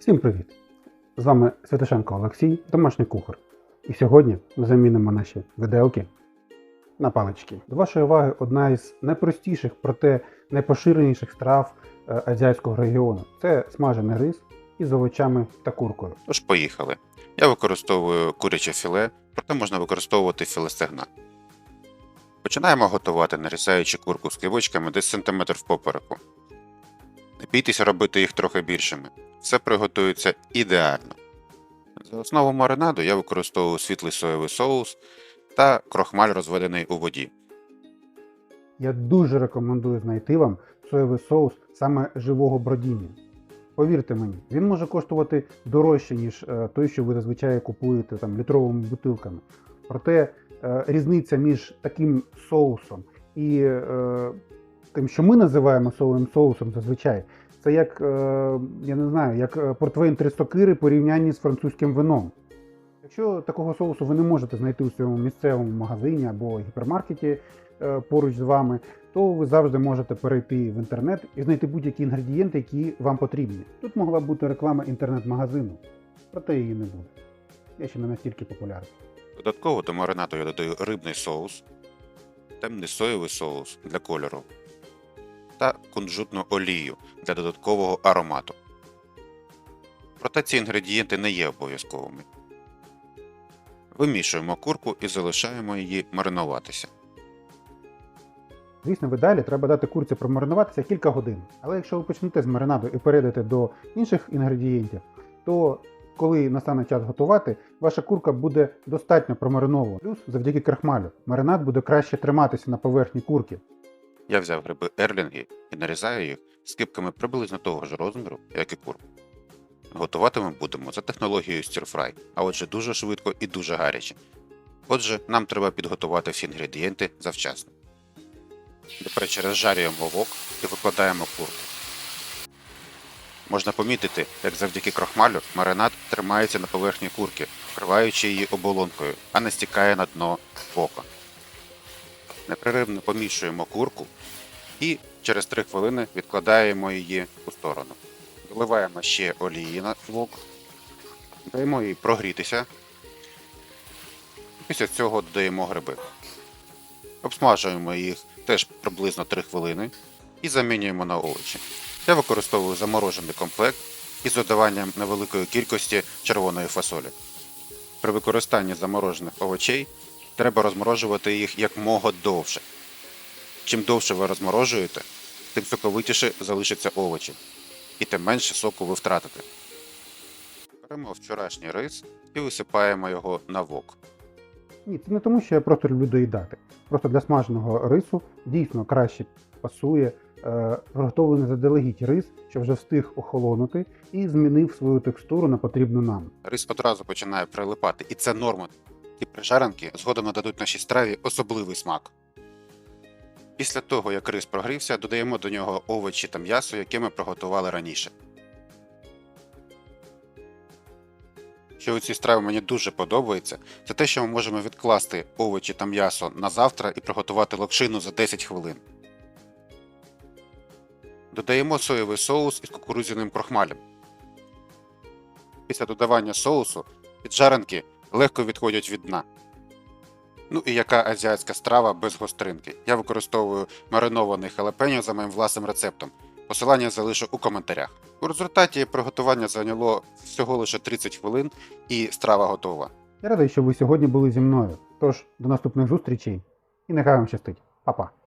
Всім привіт! З вами Святошенко Олексій, домашній кухар. І сьогодні ми замінимо наші виделки на палички. До вашої уваги одна із найпростіших, проте найпоширеніших страв е, азіатського регіону це смажений рис із овочами та куркою. Тож поїхали. Я використовую куряче філе, проте можна використовувати філе стегна. Починаємо готувати, нарізаючи курку скибочками десь сантиметр в попереку. Не бійтеся робити їх трохи більшими. Все приготується ідеально. За основу маринаду я використовую світлий соєвий соус та крохмаль розведений у воді. Я дуже рекомендую знайти вам соєвий соус саме живого бродіння. Повірте мені, він може коштувати дорожче, ніж е, той, що ви зазвичай купуєте там літровими бутилками. Проте е, різниця між таким соусом і е, тим, що ми називаємо соєвим соусом зазвичай, це як, е, я не знаю, як е, портвейн Трисокири порівнянні з французьким вином. Якщо такого соусу ви не можете знайти у своєму місцевому магазині або гіпермаркеті е, поруч з вами, то ви завжди можете перейти в інтернет і знайти будь-які інгредієнти, які вам потрібні. Тут могла б бути реклама інтернет-магазину, проте її не буде. Я ще не настільки популярний. Додатково до маринаду я додаю рибний соус, темний соєвий соус для кольору та кунжутну олію для додаткового аромату. Проте ці інгредієнти не є обов'язковими. Вимішуємо курку і залишаємо її маринуватися. Звісно, ви далі треба дати курці промаринуватися кілька годин. Але якщо ви почнете з маринаду і перейдете до інших інгредієнтів, то коли настане час готувати, ваша курка буде достатньо промаринована. Плюс завдяки крахмалю маринад буде краще триматися на поверхні курки. Я взяв гриби ерлінги і нарізаю їх скибками приблизно того ж розміру, як і курку. Готувати ми будемо за технологією Stir-Fry, а отже дуже швидко і дуже гаряче. Отже, нам треба підготувати всі інгредієнти завчасно. Тепер розжарюємо вок і викладаємо курку. Можна помітити, як завдяки крохмалю маринад тримається на поверхні курки, вкриваючи її оболонкою, а не стікає на дно вока. Непреривно помішуємо курку і через 3 хвилини відкладаємо її у сторону. Доливаємо ще олії на вок, даємо їй прогрітися. Після цього додаємо гриби. Обсмажуємо їх теж приблизно 3 хвилини і замінюємо на овочі. Я використовую заморожений комплект із додаванням невеликої кількості червоної фасолі. При використанні заморожених овочей треба розморожувати їх якмога довше. Чим довше ви розморожуєте, тим соковитіше залишаться овочі, і тим менше соку ви втратите. Беремо вчорашній рис і висипаємо його на вок. Ні, це не тому, що я просто люблю доїдати. Просто для смаженого рису дійсно краще пасує е, приготовлений заздалегідь рис, що вже встиг охолонути і змінив свою текстуру на потрібну нам. Рис одразу починає прилипати, і це норма. Ті прижаранки згодом нададуть нашій страві особливий смак. Після того, як рис прогрівся, додаємо до нього овочі та м'ясо, яке ми приготували раніше. Що у цій страві мені дуже подобається, це те, що ми можемо відкласти овочі та м'ясо на завтра і приготувати локшину за 10 хвилин. Додаємо соєвий соус із кукурудзяним крохмалем. Після додавання соусу піджаранки легко відходять від дна. Ну і яка азіатська страва без гостринки? Я використовую маринований халапеньо за моїм власним рецептом. Посилання залишу у коментарях. У результаті приготування зайняло всього лише 30 хвилин і страва готова. Я радий, що ви сьогодні були зі мною. Тож, до наступних зустрічей і нехай вам щастить. Па-па!